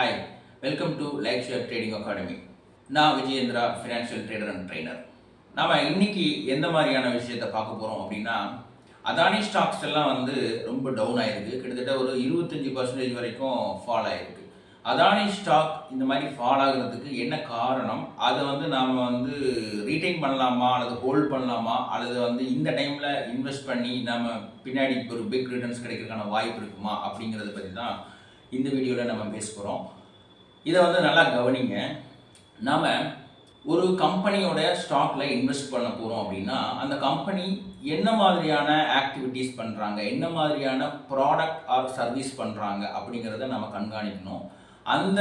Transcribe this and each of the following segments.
Hi welcome to like share trading academy நான் Vijayendra financial trader and trainer நாம் இன்னைக்கு எந்த மாதிரியான விஷயத்தை பார்க்க போகிறோம் அப்படின்னா அதானி ஸ்டாக்ஸ் எல்லாம் வந்து ரொம்ப டவுன் ஆயிருக்கு. கிட்டத்தட்ட ஒரு இருபத்தஞ்சி பர்சன்டேஜ் வரைக்கும் ஃபால் ஆயிருக்கு. அதானி ஸ்டாக் இந்த மாதிரி ஃபால் ஆகுறதுக்கு என்ன காரணம்? அதை வந்து நாம் வந்து ரீட்டைன் பண்ணலாமா? அல்லது ஹோல்ட் பண்ணலாமா? அல்லது வந்து இந்த டைமில் இன்வெஸ்ட் பண்ணி நம்ம பின்னாடி ஒரு பிக் ரிட்டர்ன்ஸ் கிடைக்கிறதுக்கான வாய்ப்பு இருக்குமா? அப்படிங்கிறத பற்றி தான் இந்த வீடியோவில் நம்ம பேச போகிறோம் இதை வந்து நல்லா கவனிங்க. நாம் ஒரு கம்பெனியோட ஸ்டாக்ல இன்வெஸ்ட் பண்ண போகிறோம் அப்படின்னா அந்த கம்பெனி என்ன மாதிரியான ஆக்டிவிட்டீஸ் பண்ணுறாங்க என்ன மாதிரியான ப்ராடக்ட் ஆர் சர்வீஸ் பண்ணுறாங்க அப்படிங்கிறத நம்ம கண்காணிக்கணும். அந்த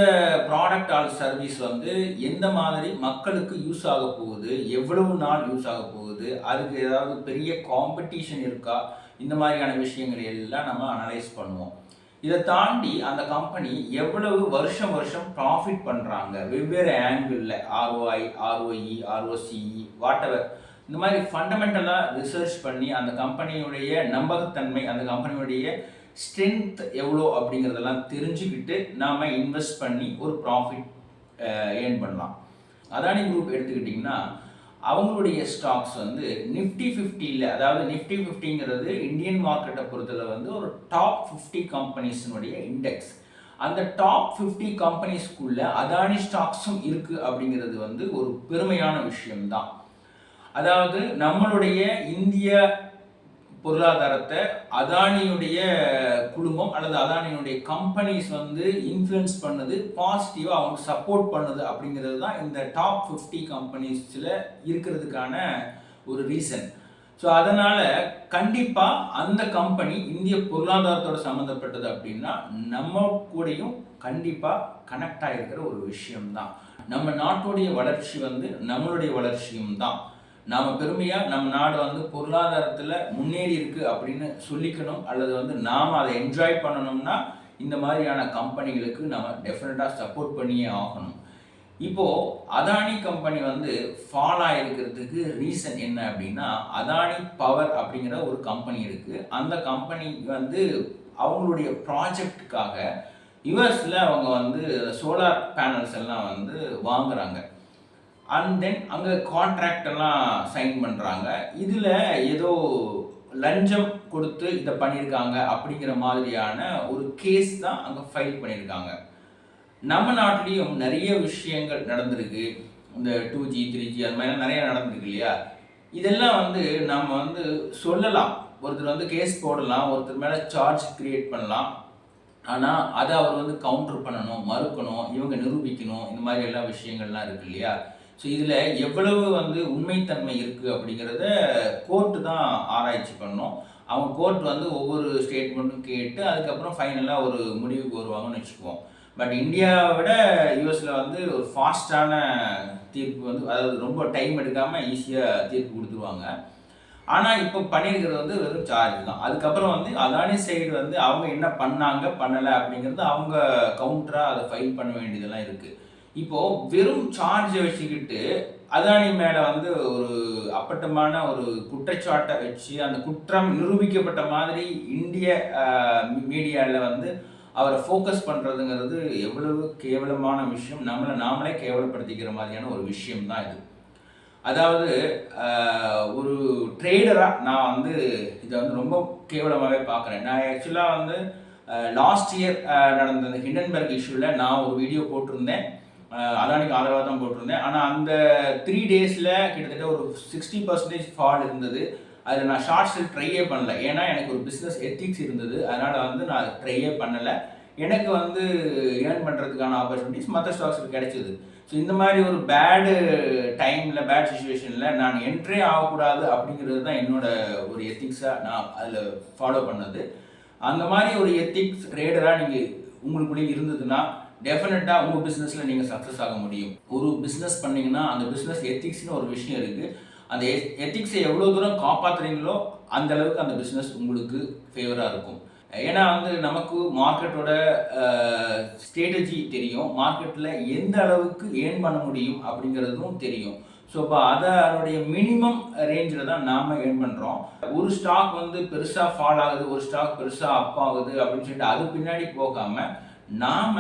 ப்ராடக்ட் ஆர் சர்வீஸ் வந்து எந்த மாதிரி மக்களுக்கு யூஸ் ஆக போகுது எவ்வளவு நாள் யூஸ் ஆக போகுது அதுக்கு ஏதாவது பெரிய காம்படிஷன் இருக்கா இந்த மாதிரியான விஷயங்கள் எல்லாம் நம்ம அனலைஸ் பண்ணுவோம். இதை தாண்டி அந்த கம்பெனி எவ்வளவு வருஷம் வருஷம் ப்ராஃபிட் பண்ணுறாங்க வெவ்வேறு ஆங்கிளில் ROI ROE ROCE whatever இந்த மாதிரி ஃபண்டமெண்டலாக ரிசர்ச் பண்ணி அந்த கம்பெனியுடைய நம்பகத்தன்மை அந்த கம்பெனியுடைய ஸ்ட்ரென்த் எவ்வளோ அப்படிங்கிறதெல்லாம் தெரிஞ்சுக்கிட்டு நாம் இன்வெஸ்ட் பண்ணி ஒரு ப்ராஃபிட் ஏர்ன் பண்ணலாம். அதானி குரூப் எடுத்துக்கிட்டிங்கன்னா அவங்களுடைய ஸ்டாக்ஸ் வந்து நிஃப்டி ஃபிஃப்டியில் அதாவது நிஃப்டி ஃபிஃப்டிங்கிறது இந்தியன் மார்க்கெட்டை பொறுத்தல வந்து ஒரு டாப் ஃபிஃப்டி கம்பெனிஸினுடைய இண்டெக்ஸ் அந்த டாப் ஃபிஃப்டி கம்பெனிஸ்க்குள்ள அதானி ஸ்டாக்ஸும் இருக்குது அப்படிங்கிறது வந்து ஒரு பெருமையான விஷயம்தான். அதாவது நம்மளுடைய இந்திய பொருளாதாரத்தை அதானியுடைய குடும்பம் அல்லது அதானியுடைய கம்பெனிஸ் வந்து இன்ஃப்ளூயன்ஸ் பண்ணுது பாசிட்டிவாக அவங்க சப்போர்ட் பண்ணுது அப்படிங்கிறது தான் இந்த டாப் ஃபிஃப்டி கம்பெனிஸில் இருக்கிறதுக்கான ஒரு ரீசன் ஸோ அதனால் கண்டிப்பாக அந்த கம்பெனி இந்திய பொருளாதாரத்தோட சம்மந்தப்பட்டது அப்படின்னா நம்ம கூடயும் கண்டிப்பாக கனெக்ட் ஆகிருக்கிற ஒரு விஷயம்தான். நம்ம நாட்டுடைய வளர்ச்சி வந்து நம்மளுடைய வளர்ச்சியும் தான். நாம் பெருமையாக நம்ம நாடு வந்து பொருளாதாரத்தில் முன்னேறி இருக்குது அப்படின்னு சொல்லிக்கணும். அல்லது வந்து நாம் அதை என்ஜாய் பண்ணணும்னா இந்த மாதிரியான கம்பெனிகளுக்கு நம்ம டெஃபினட்டாக சப்போர்ட் பண்ணியே ஆகணும். இப்போது அதானி கம்பெனி வந்து ஃபால் ஆகிருக்கிறதுக்கு ரீசன் என்ன அப்படின்னா அதானி பவர் அப்படிங்கிற ஒரு கம்பெனி இருக்குது அந்த கம்பெனி வந்து அவங்களுடைய ப்ராஜெக்டுக்காக யுஎஸில் அவங்க வந்து சோலார் பேனல்ஸ் எல்லாம் வந்து வாங்குறாங்க. அண்ட் தென் அங்கே கான்ட்ராக்ட் எல்லாம் சைன் பண்ணுறாங்க இதில் ஏதோ லஞ்சம் கொடுத்து இதை பண்ணியிருக்காங்க அப்படிங்கிற மாதிரியான ஒரு கேஸ் தான் அங்கே ஃபைல் பண்ணியிருக்காங்க. நம்ம நாட்டிலையும் நிறைய விஷயங்கள் நடந்திருக்கு. இந்த டூ ஜி த்ரீ ஜி அது மாதிரிலாம் நிறையா நடந்திருக்கு இல்லையா? இதெல்லாம் வந்து நம்ம வந்து சொல்லலாம். ஒருத்தர் வந்து கேஸ் போடலாம் ஒருத்தர் மேலே சார்ஜ் கிரியேட் பண்ணலாம். ஆனால் அதை அவர் வந்து கவுண்டர் பண்ணணும் மறுக்கணும் இவங்க நிரூபிக்கணும் இந்த மாதிரி எல்லா விஷயங்கள்லாம் இருக்கு இல்லையா? ஸோ இதில் எவ்வளவு வந்து உண்மைத்தன்மை இருக்குது அப்படிங்கிறத கோர்ட்டு தான் ஆராய்ச்சி பண்ணோம். அவங்க கோர்ட் வந்து ஒவ்வொரு ஸ்டேட்மெண்ட்டும் கேட்டு அதுக்கப்புறம் ஃபைனலாக ஒரு முடிவுக்கு வருவாங்கன்னு வச்சுக்குவோம். பட் இந்தியாவை விட யூஎஸில் வந்து ஒரு ஃபாஸ்டான தீர்ப்பு வந்து அதாவது ரொம்ப டைம் எடுக்காமல் ஈஸியாக தீர்ப்பு கொடுத்துருவாங்க. ஆனால் இப்போ பண்ணியிருக்கிறது வந்து வெறும் சார்ஜ் தான். அதுக்கப்புறம் வந்து அதானி சைடு வந்து அவங்க என்ன பண்ணாங்க பண்ணலை அப்படிங்கிறது அவங்க கவுண்டராக அதை ஃபைல் பண்ண வேண்டியதெல்லாம் இருக்குது இப்போது வெறும் சார்ஜை வச்சுக்கிட்டு அதானி மேலே வந்து ஒரு அப்பட்டமான ஒரு குற்றச்சாட்டை வச்சு அந்த குற்றம் நிரூபிக்கப்பட்ட மாதிரி இந்திய மீடியாவில் வந்து அவரை ஃபோக்கஸ் பண்ணுறதுங்கிறது எவ்வளவு கேவலமான விஷயம். நம்மளை நாமளே கேவலப்படுத்திக்கிற மாதிரியான ஒரு விஷயம் தான் இது. அதாவது ஒரு ட்ரேடராக நான் வந்து இதை வந்து ரொம்ப கேவலமாகவே பார்க்குறேன். நான் ஆக்சுவலாக வந்து லாஸ்ட் இயர் நடந்த ஹிண்டன்பர்க் இஷ்யூவில் நான் ஒரு வீடியோ போட்டிருந்தேன். அதானிக்கு ஆதரவாக தான் போட்டிருந்தேன். ஆனால் அந்த த்ரீ டேஸில் கிட்டத்தட்ட ஒரு சிக்ஸ்டி பர்சன்டேஜ் ஃபால் இருந்தது. அதில் நான் ஷார்ட்ஸில் ட்ரையே பண்ணல. ஏன்னா எனக்கு ஒரு பிஸ்னஸ் எத்திக்ஸ் இருந்தது. அதனால் வந்து நான் ட்ரையே பண்ணலை. எனக்கு வந்து ஏர்ன் பண்ணுறதுக்கான ஆப்பர்ச்சுனிட்டிஸ் மற்ற ஸ்டாக்ஸுக்கு கிடைச்சிது. ஸோ இந்த மாதிரி ஒரு பேடு டைமில் பேட் சுச்சுவேஷனில் நான் என்ட்ரே ஆகக்கூடாது அப்படிங்கிறது தான் என்னோட ஒரு எத்திக்ஸாக நான் அதில் ஃபாலோ பண்ணது. அந்த மாதிரி ஒரு எத்திக்ஸ் ட்ரேடராக நீங்கள் உங்களுக்குள்ளேயே இருந்ததுன்னா டெஃபினட்டாக உங்கள் பிஸ்னஸில் நீங்கள் சக்ஸஸ் ஆக முடியும். ஒரு பிஸ்னஸ் பண்ணிங்கன்னா அந்த பிஸ்னஸ் எத்திக்ஸ்னு ஒரு விஷயம் இருக்குது அந்த எத்திக்ஸை எவ்வளோ தூரம் காப்பாற்றுறீங்களோ அந்த அளவுக்கு அந்த பிஸ்னஸ் உங்களுக்கு ஃபேவராக இருக்கும். ஏன்னா வந்து நமக்கு மார்க்கெட்டோட ஸ்ட்ராட்டஜி தெரியும். மார்க்கெட்டில் எந்த அளவுக்கு ஏர்ன் பண்ண முடியும் அப்படிங்கிறதும் தெரியும். ஸோ இப்போ அதனுடைய மினிமம் ரேஞ்சில் தான் நாம் ஏர்ன் பண்ணுறோம் ஒரு ஸ்டாக் வந்து பெருசாக ஃபால் ஆகுது ஒரு ஸ்டாக் பெருசாக அப் ஆகுது அப்படின்னு சொல்லிட்டு அது பின்னாடி போகாமல் நாம்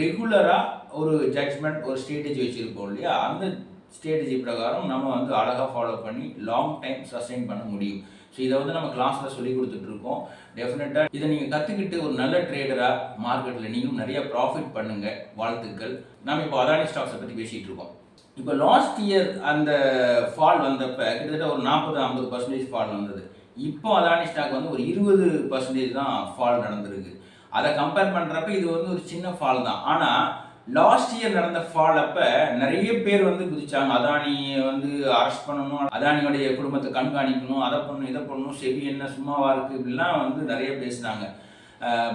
ரெகுலராக ஒரு ஜட்ஜ்மெண்ட் ஒரு ஸ்ட்ராட்டஜி வச்சுருப்போம் இல்லையா? அந்த ஸ்ட்ராட்டஜி பிரகாரம் நம்ம வந்து அழகாக ஃபாலோ பண்ணி லாங் டைம் சஸ்டெயின் பண்ண முடியும். ஸோ இதை வந்து நம்ம கிளாஸில் சொல்லி கொடுத்துட்ருக்கோம் டெஃபினட்டாக இதை நீங்கள் கற்றுக்கிட்டு ஒரு நல்ல ட்ரேடராக மார்க்கெட்டில் நீங்களும் நிறைய ப்ராஃபிட் பண்ணுங்கள் வாழ்த்துக்கள். நம்ம இப்போ அதானி ஸ்டாக்ஸை பற்றி பேசிகிட்டு இருக்கோம். இப்போ லாஸ்ட் இயர் அந்த ஃபால் வந்தப்போ கிட்டத்தட்ட ஒரு நாற்பது ஐம்பது பர்சன்டேஜ் ஃபால் வந்தது. இப்போ அதானி ஸ்டாக் வந்து ஒரு இருபது பர்சன்டேஜ் தான் ஃபால் நடந்திருக்கு. அதை கம்பேர் பண்ணுறப்ப இது வந்து ஒரு சின்ன ஃபால் தான். ஆனால் லாஸ்ட் இயர் நடந்த ஃபால் அப்போ நிறைய பேர் வந்து குதிச்சாங்க. அதானியை வந்து அரெஸ்ட் பண்ணணும் அதானியோடைய குடும்பத்தை கண்காணிக்கணும் அதை பண்ணணும் இதை பண்ணணும் செபி என்ன சும்மாவா இருக்கு இப்படிலாம் வந்து நிறைய பேசினாங்க.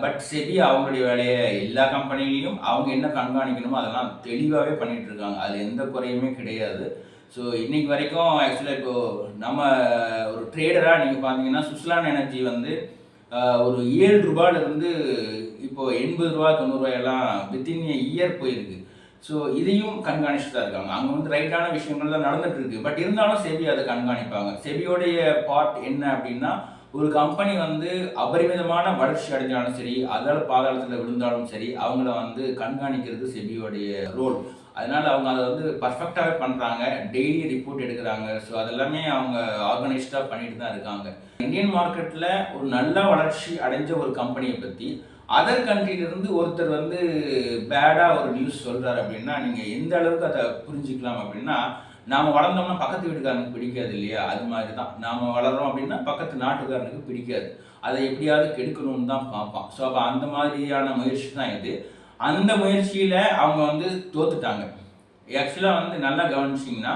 பட் செபி அவங்களுடைய வேலையை எல்லா கம்பெனிலையும் அவங்க என்ன கண்காணிக்கணுமோ அதெல்லாம் தெளிவாகவே பண்ணிட்டு இருக்காங்க. அது எந்த குறையுமே கிடையாது. ஸோ இன்னைக்கு வரைக்கும் ஆக்சுவலாக இப்போது நம்ம ஒரு ட்ரேடராக நீங்கள் பார்த்தீங்கன்னா சுஸ்லான் எனர்ஜி வந்து ஒரு ஏழு ரூபாயிலிருந்து இப்போ எண்பது ரூபா தொண்ணூறுரூவாயெல்லாம் வித்தின் இயர் போயிருக்கு. ஸோ இதையும் கண்காணிச்சுட்டு தான் இருக்காங்க. அங்கே வந்து ரைட்டான விஷயங்கள் தான் நடந்துட்டு இருக்கு. பட் இருந்தாலும் செபி அதை கண்காணிப்பாங்க. செபியோடைய பார்ட் என்ன அப்படின்னா ஒரு கம்பெனி வந்து அபரிமிதமான வளர்ச்சி அடைஞ்சாலும் சரி அதால் பாதாளத்தில் விழுந்தாலும் சரி அவங்கள வந்து கண்காணிக்கிறது செபியோடைய ரோல் அதனால அவங்க அதை வந்து பர்ஃபெக்டாகவே பண்ணுறாங்க டெய்லி ரிப்போர்ட் எடுக்கிறாங்க. ஸோ அதெல்லாமே அவங்க ஆர்கனைஸ்டாக பண்ணிட்டு தான் இருக்காங்க. இந்தியன் மார்க்கெட்டில் ஒரு நல்ல வளர்ச்சி அடைஞ்ச ஒரு கம்பெனியை பற்றி அதர் கண்ட்ரிலிருந்து ஒருத்தர் வந்து பேடாக ஒரு நியூஸ் சொல்கிறார் அப்படின்னா நீங்கள் எந்த அளவுக்கு அதை புரிஞ்சுக்கலாம் அப்படின்னா நாம் வளர்ந்தோம்னா பக்கத்து வீட்டுக்காரனுக்கு பிடிக்காது இல்லையா? அது மாதிரி தான். நாம் வளர்கிறோம் அப்படின்னா பக்கத்து நாட்டுக்காரனுக்கு பிடிக்காது. அதை எப்படியாவது கெடுக்கணும்னு தான் பார்ப்பான். ஸோ அப்போ அந்த மாதிரியான முயற்சி தான் இது. அந்த முயற்சியில் அவங்க வந்து தோத்துட்டாங்க. ஆக்சுவலாக வந்து நல்லா கவனிச்சிங்கன்னா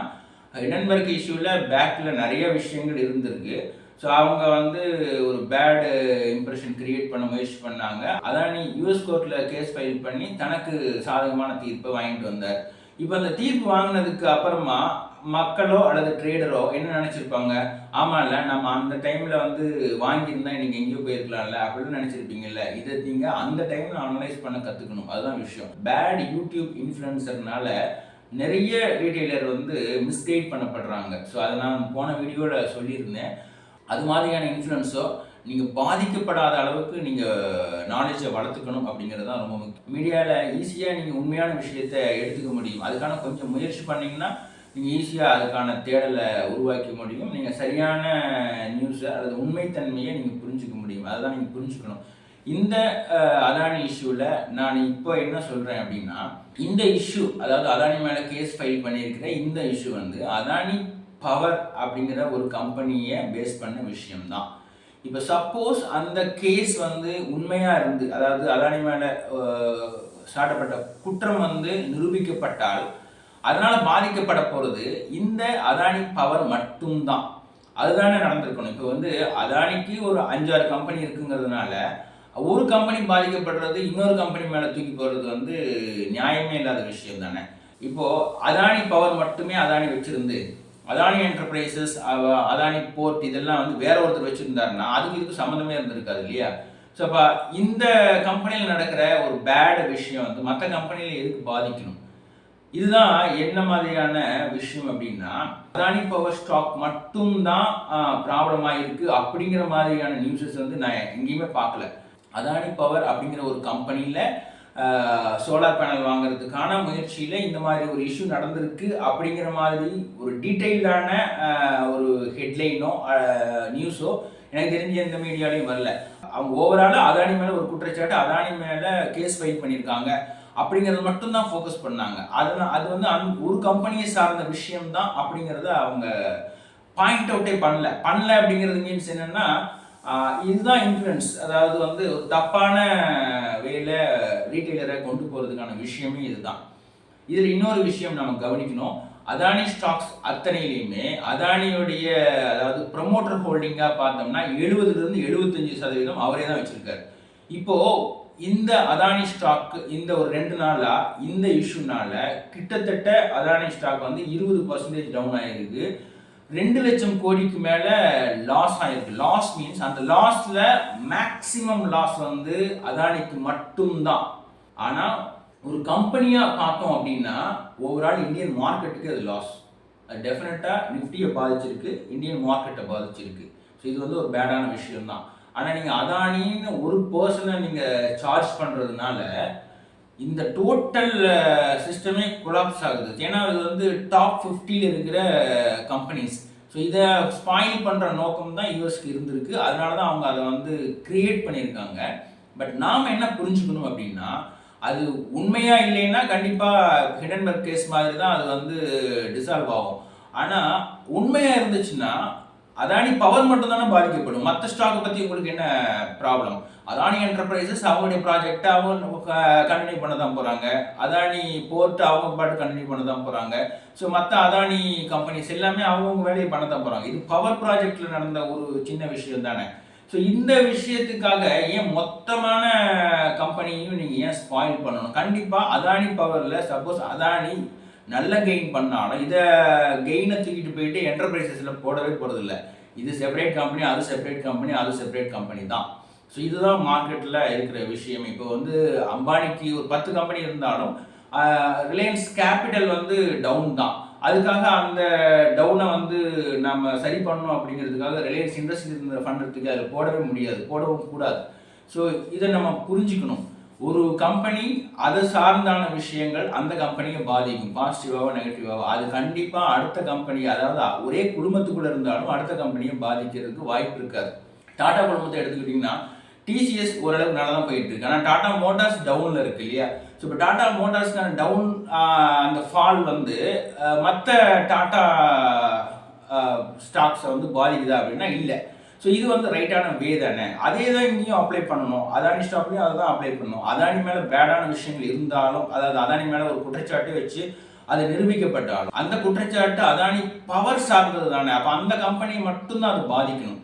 ஹிடன்பர்க் இஷ்யூவில் பேக்கில் நிறைய விஷயங்கள் இருந்திருக்கு. ஸோ அவங்க வந்து ஒரு பேடு இம்ப்ரெஷன் கிரியேட் பண்ண முயற்சி பண்ணாங்க. அதானி யூஎஸ் கோர்ட்டில் கேஸ் ஃபைல் பண்ணி தனக்கு சாதகமான தீர்ப்பை வாங்கிட்டு வந்தார். இப்போ அந்த தீர்ப்பு வாங்கினதுக்கு அப்புறமா மக்களோ அல்லது ட்ரேடரோ என்ன நினச்சிருப்பாங்க? ஆமாம்ல நம்ம அந்த டைமில் வந்து வாங்கியிருந்தா இன்னைக்கு எங்கேயோ போயிருக்கலாம்ல அப்படின்னு நினச்சிருப்பீங்கல்ல. இதை நீங்கள் அந்த டைமில் அனலைஸ் பண்ண கற்றுக்கணும் அதுதான் விஷயம். பேட் யூடியூப் இன்ஃப்ளூயன்சர்னால நிறைய ரீட்டைலர் வந்து மிஸ்கைட் பண்ணப்படுறாங்க. ஸோ அதை நான் போன வீடியோவில் சொல்லியிருந்தேன். அது மாதிரியான இன்ஃப்ளூயன்ஸோ நீங்கள் பாதிக்கப்படாத அளவுக்கு நீங்கள் நாலேஜை வளர்த்துக்கணும் அப்படிங்கிறது தான் ரொம்ப முக்கியம். மீடியாவில் ஈஸியாக நீங்கள் உண்மையான விஷயத்தை எடுத்துக்க முடியும். அதுக்கான கொஞ்சம் முயற்சி பண்ணிங்கன்னா நீங்கள் ஈஸியாக அதுக்கான தேடலை உருவாக்க முடியும். நீங்கள் சரியான நியூஸை அல்லது உண்மைத்தன்மையை நீங்கள் புரிஞ்சுக்க முடியும். அதுதான் நீங்கள் புரிஞ்சுக்கணும். இந்த அதானி இஷ்யூவில் நான் இப்போ என்ன சொல்கிறேன் அப்படின்னா இந்த இஷ்யூ அதாவது அதானி மேலே கேஸ் ஃபைல் பண்ணியிருக்கிற இந்த இஷ்யூ வந்து அதானி பவர் அப்படிங்கிற ஒரு கம்பெனியை பேஸ் பண்ண விஷயம்தான். இப்போ சப்போஸ் அந்த கேஸ் வந்து உண்மையாக இருந்து அதாவது அதானி மேலே சாட்டப்பட்ட குற்றம் வந்து நிரூபிக்கப்பட்டால் அதனால பாதிக்கப்பட போகிறது இந்த அதானி பவர் மட்டும்தான். அதுதானே நடந்திருக்கணும். இப்போ வந்து அதானிக்கு ஒரு அஞ்சாறு கம்பெனி இருக்குங்கிறதுனால ஒரு கம்பெனி பாதிக்கப்படுறது இன்னொரு கம்பெனி மேலே தூக்கி போடுறது வந்து நியாயமே இல்லாத விஷயம் தானே இப்போ அதானி பவர் மட்டுமே அதானி வச்சிருந்து அதானி என்டர்பிரைசஸ் அதானி போர்ட் இதெல்லாம் வந்து வேற ஒருத்தர் வச்சுருந்தாருன்னா அதுக்கு இதுக்கு சம்மந்தமே இருந்திருக்காது இல்லையா? ஸோ அப்போ இந்த கம்பெனியில் நடக்கிற ஒரு பேட் விஷயம் வந்து மற்ற கம்பெனியில் எதுக்கு பாதிக்கணும்? இதுதான் என்ன மாதிரியான விஷயம் அப்படின்னா அதானி பவர் ஸ்டாக் மட்டும்தான் ப்ராப்ளமாக இருக்குது அப்படிங்கிற மாதிரியான நியூஸஸ் வந்து நான் எங்கேயுமே பார்க்கல. அதானி பவர் அப்படிங்கிற ஒரு கம்பெனியில் சோலார் பேனல் வாங்குறதுக்கான முயற்சியில் இந்த மாதிரி ஒரு இஷ்யூ நடந்திருக்கு அப்படிங்கிற மாதிரி ஒரு டீட்டெயில்டான ஒரு ஹெட்லைனோ நியூஸோ எனக்கு தெரிஞ்ச எந்த மீடியாலையும் வரல. அவங்க ஓவராலாக அதானி மேலே ஒரு குற்றச்சாட்டு அதானி மேலே கேஸ் ஃபைல் பண்ணியிருக்காங்க அப்படிங்கிறது மட்டும்தான் ஃபோக்கஸ் பண்ணாங்க. அதனால் அது வந்து அந் ஒரு கம்பெனியை சார்ந்த விஷயம் தான் அப்படிங்கிறத அவங்க பாயிண்ட் அவுட்டே பண்ணல. பண்ணல அப்படிங்கிறது மீன்ஸ் என்னென்னா இதுதான் இன்ஃப்ளூயன்ஸ் அதாவது வந்து ஒரு தப்பான வேல ரீட்டைலரை கொண்டு போகிறதுக்கான விஷயமே இதுதான். இதில் இன்னொரு விஷயம் நம்ம கவனிக்கணும். அதானி ஸ்டாக்ஸ் அத்தனையிலையுமே அதானியுடைய அதாவது ப்ரமோட்டர் ஹோல்டிங்காக பார்த்தோம்னா எழுபதுலேருந்து எழுபத்தஞ்சு சதவீதம் அவரே தான் வச்சுருக்காரு. இப்போது இந்த அதானி ஸ்டாக் இந்த ஒரு ரெண்டு நாளாக இந்த இஷ்யூனால கிட்டத்தட்ட அதானி ஸ்டாக் வந்து இருபது பர்சன்டேஜ் டவுன் ஆகிருக்கு ரெண்டு லட்சம் கோடிக்கு மேலே லாஸ் ஆயிருக்கு. லாஸ் மீன்ஸ் அந்த லாஸில் மேக்சிமம் லாஸ் வந்து அதானிக்கு மட்டும்தான். ஆனால் ஒரு கம்பெனியாக பார்த்தோம் அப்படின்னா ஓவரால் இந்தியன் மார்க்கெட்டுக்கு அது லாஸ் அது டெஃபினட்டாக நிஃப்டியை பாதிச்சிருக்கு இந்தியன் மார்க்கெட்டை பாதிச்சிருக்கு. ஸோ இது வந்து ஒரு பேடான விஷயம் தான் ஆனால் நீங்கள் அதானின்னு ஒரு பர்சனை நீங்கள் சார்ஜ் பண்ணுறதுனால இந்த டோட்டல் சிஸ்டமே கொலாப்ஸ் ஆகுது. ஏன்னா இது வந்து டாப் ஃபிஃப்டியில் இருக்கிற கம்பெனிஸ் ஸோ இதை ஸ்பாயில் பண்ணுற நோக்கம் தான் யூஎஸ்க்கு இருந்திருக்கு. அதனால தான் அவங்க அதை வந்து கிரியேட் பண்ணியிருக்காங்க. பட் நாம் என்ன புரிஞ்சுக்கணும் அப்படின்னா அது உண்மையாக இல்லைன்னா கண்டிப்பாக ஹிடன்பர்க் கேஸ் மாதிரி தான் அது வந்து டிசால்வ் ஆகும். ஆனால் உண்மையாக இருந்துச்சுன்னா அதானி பவர் மட்டும் தானே பாதிக்கப்படும் மற்ற ஸ்டாக்கை பற்றி உங்களுக்கு என்ன ப்ராப்ளம் அதானி என்டர்பிரைசஸ் அவங்களுடைய ப்ராஜெக்ட் அவங்க கண்டினியூ பண்ண தான் போகிறாங்க அதானி போர்ட் அவங்க பாட்டு கண்டினியூ பண்ண தான் போகிறாங்க ஸோ மற்ற அதானி கம்பெனிஸ் எல்லாமே அவங்கவுங்க வேலையை பண்ண தான் போகிறாங்க இது பவர் ப்ராஜெக்டில் நடந்த ஒரு சின்ன விஷயம் தானே. ஸோ இந்த விஷயத்துக்காக ஏன் மொத்தமான கம்பெனியும் நீங்கள் ஏன் ஸ்பாயில் பண்ணணும்? கண்டிப்பாக அதானி பவரில் சப்போஸ் அதானி நல்ல கெயின் பண்ணாலும் இதை கெயினை தூக்கிட்டு போயிட்டு என்டர்பிரைசஸில் போடவே போகிறதில்ல இது செப்பரேட் கம்பெனி அது செப்பரேட் கம்பெனி அது செப்பரேட் கம்பெனி தான். ஸோ இதுதான் மார்க்கெட்டில் இருக்கிற விஷயம். இப்போ வந்து அம்பானிக்கு ஒரு பத்து கம்பெனி இருந்தாலும் ரிலையன்ஸ் கேபிட்டல் வந்து டவுன் தான். அதுக்காக அந்த டவுனை வந்து நம்ம சரி பண்ணணும் அப்படிங்கிறதுக்காக ரிலையன்ஸ் இண்டஸ்ட்ரி இருந்த எடுத்துக்கு அதில் போடவே முடியாது போடவும் கூடாது. ஸோ இதை நம்ம புரிஞ்சுக்கணும். ஒரு கம்பெனி அதை சார்ந்தான விஷயங்கள் அந்த கம்பெனியை பாதிக்கும். பாசிட்டிவாவோ நெகட்டிவாவோ அது கண்டிப்பாக அடுத்த கம்பெனி அதாவது ஒரே குடும்பத்துக்குள்ளே இருந்தாலும் அடுத்த கம்பெனியை பாதிக்கிறதுக்கு வாய்ப்பு இருக்காது. டாடா குடும்பத்தை எடுத்துக்கிட்டிங்கன்னா டிசிஎஸ் ஓரளவுக்கு நல்லா தான் போயிட்டு இருக்கு. ஆனால் டாடா மோட்டார்ஸ் டவுனில் இருக்கு இல்லையா? ஸோ இப்போ டாடா மோட்டார்ஸ்க்கான டவுன் அந்த ஃபால் வந்து மற்ற டாடா ஸ்டாக்ஸை வந்து பாதிக்குதா அப்படின்னா இல்லை. ஸோ இது வந்து ரைட்டான வே தானே. அதே தான் இங்கேயும் அப்ளை பண்ணணும். அதானி ஸ்டாப்லேயும் அதை தான் அப்ளை பண்ணணும். அதானி மேலே பேடான விஷயங்கள் இருந்தாலும் அதாவது அதானி மேலே ஒரு குற்றச்சாட்டு வச்சு அது நிரூபிக்கப்பட்டாலும் அந்த குற்றச்சாட்டு அதானி பவர் சார்ந்தது தானே. அப்போ அந்த கம்பெனியை மட்டும்தான் அது பாதிக்கணும்.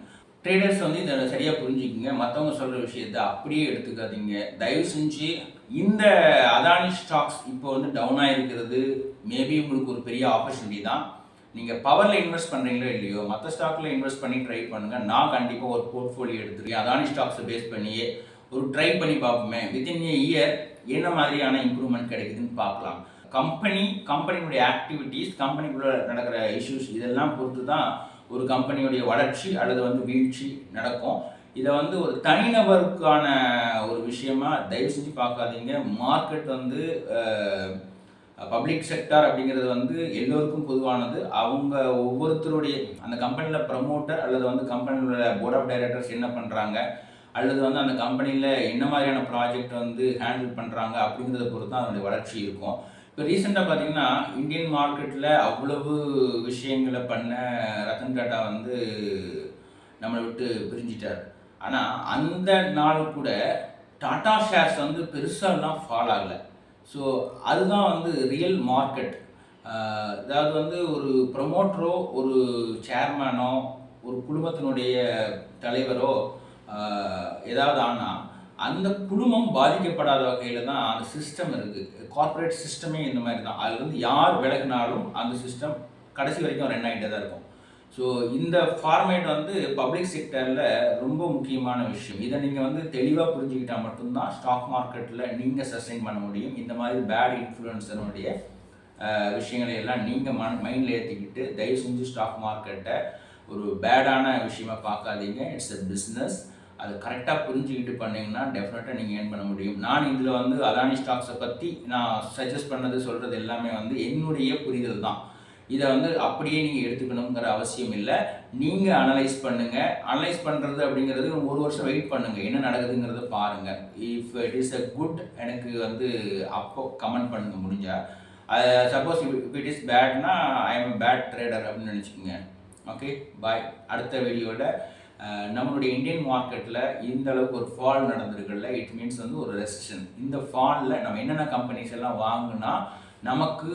ட்ரேடர்ஸ் வந்து இதை சரியாக புரிஞ்சுக்கிங்க. மற்றவங்க சொல்கிற விஷயத்த அப்படியே எடுத்துக்காதீங்க. தயவு செஞ்சு இந்த அதானி ஸ்டாக்ஸ் இப்போ வந்து டவுன் ஆகிருக்கிறது மேபி உங்களுக்கு ஒரு பெரிய ஆப்பர்ச்சுனிட்டி தான். நீங்கள் பவரில் இன்வெஸ்ட் பண்ணுறீங்களோ இல்லையோ மற்ற ஸ்டாக்கில் இன்வெஸ்ட் பண்ணி ட்ரை பண்ணுங்கள் நான் கண்டிப்பாக ஒரு போர்ட்ஃபோலியோ எடுத்துருக்கேன் அதானி ஸ்டாக்ஸை பேஸ் பண்ணியே ஒரு ட்ரை பண்ணி பார்ப்போமே. வித்தின் ஏ இயர் என்ன மாதிரியான இம்ப்ரூவ்மெண்ட் கிடைக்குதுன்னு பார்க்கலாம். கம்பெனி கம்பெனியுடைய ஆக்டிவிட்டீஸ் கம்பெனிக்குள்ளே நடக்கிற இஷ்யூஸ் இதெல்லாம் பொறுத்து தான் ஒரு கம்பெனியுடைய வளர்ச்சி அல்லது வந்து வீழ்ச்சி நடக்கும். இதை வந்து ஒரு தனிநபருக்கான ஒரு விஷயமா தயவு செஞ்சு பார்க்காதீங்க. மார்க்கெட் வந்து பப்ளிக் செக்டார் அப்படிங்கிறது வந்து எல்லோருக்கும் பொதுவானது. அவங்க ஒவ்வொருத்தருடைய அந்த கம்பெனியில் ப்ரமோட்டர் அல்லது வந்து கம்பெனியோட போர்ட் ஆஃப் டைரக்டர்ஸ் என்ன பண்ணுறாங்க அல்லது வந்து அந்த கம்பெனியில் என்ன மாதிரியான ப்ராஜெக்ட் வந்து ஹேண்டில் பண்ணுறாங்க அப்படிங்கிறத பொறுத்து தான் அதனுடைய வளர்ச்சி இருக்கும். இப்போ ரீசெண்டாக பார்த்தீங்கன்னா இந்தியன் மார்க்கெட்டில் அவ்வளவு விஷயங்களை பண்ண ரத்தன் டாட்டா வந்து நம்மளை விட்டு பிரிஞ்சிட்டார். ஆனால் அந்த நாள் கூட டாட்டா ஷேர்ஸ் வந்து பெருசாலாம் ஃபால் ஆகலை. ஸோ அதுதான் வந்து ரியல் மார்க்கெட் அதாவது வந்து ஒரு ப்ரொமோட்டரோ ஒரு சேர்மேனோ ஒரு குடும்பத்தினுடைய தலைவரோ ஏதாவது ஆனால் அந்த குடும்பம் பாதிக்கப்படாத வகையில் தான் அந்த சிஸ்டம் இருக்குது கார்ப்பரேட் சிஸ்டமே இந்த மாதிரி தான். அதுலேருந்து யார் விலகினாலும் அந்த சிஸ்டம் கடைசி வரைக்கும் ரன் ஆகிட்டே தான் இருக்கும். ஸோ இந்த ஃபார்மேட் வந்து பப்ளிக் செக்டரில் ரொம்ப முக்கியமான விஷயம். இதை நீங்கள் வந்து தெளிவாக புரிஞ்சுக்கிட்டால் மட்டும்தான் ஸ்டாக் மார்க்கெட்டில் நீங்கள் சஸ்டைன் பண்ண முடியும். இந்த மாதிரி பேட் இன்ஃப்ளூயன்ஸனுடைய விஷயங்களை எல்லாம் நீங்கள் மன மைண்டில் ஏற்றிக்கிட்டு தயவு செஞ்சு ஸ்டாக் மார்க்கெட்டை ஒரு பேடான விஷயமா பார்க்காதீங்க. இட்ஸ் அ பிஸ்னஸ் அது கரெக்டாக புரிஞ்சுக்கிட்டு பண்ணிங்கன்னா டெஃபினட்டாக நீங்கள் ஏர்ன் பண்ண முடியும். நான் இதில் வந்து அதானி ஸ்டாக்ஸை பற்றி நான் சஜஸ்ட் பண்ணது சொல்கிறது எல்லாமே வந்து என்னுடைய புரிதல் தான். இதை வந்து அப்படியே நீங்கள் எடுத்துக்கணுங்கிற அவசியம் இல்லை. நீங்கள் அனலைஸ் பண்ணுங்கள் அனலைஸ் பண்ணுறது அப்படிங்கிறது ஒரு வருஷம் வெயிட் பண்ணுங்கள் என்ன நடக்குதுங்கிறத பாருங்கள் if it is a good எனக்கு வந்து அப்போ கமெண்ட் பண்ணுங்க முடிஞ்சால் சப்போஸ் இஃப் இட் இஸ் பேட்னா ஐ எம் பேட் ட்ரேடர் அப்படின்னு நினச்சிக்கோங்க. ஓகே பாய் அடுத்த வீடியோட நம்மளுடைய இந்தியன் மார்க்கெட்டில் இந்த அளவுக்கு ஒரு ஃபால் நடந்திருக்குல்ல. இட் மீன்ஸ் வந்து ஒரு ரெசிஷன் இந்த ஃபாலில் நம்ம என்னென்ன கம்பெனிஸ் எல்லாம் வாங்கினா நமக்கு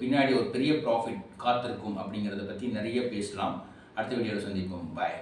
பின்னாடி ஒரு பெரிய ப்ராஃபிட் காத்திருக்கும் அப்படிங்கிறத பற்றி நிறைய பேசலாம். அடுத்த வீடியோவில் சந்திப்போம். பாய்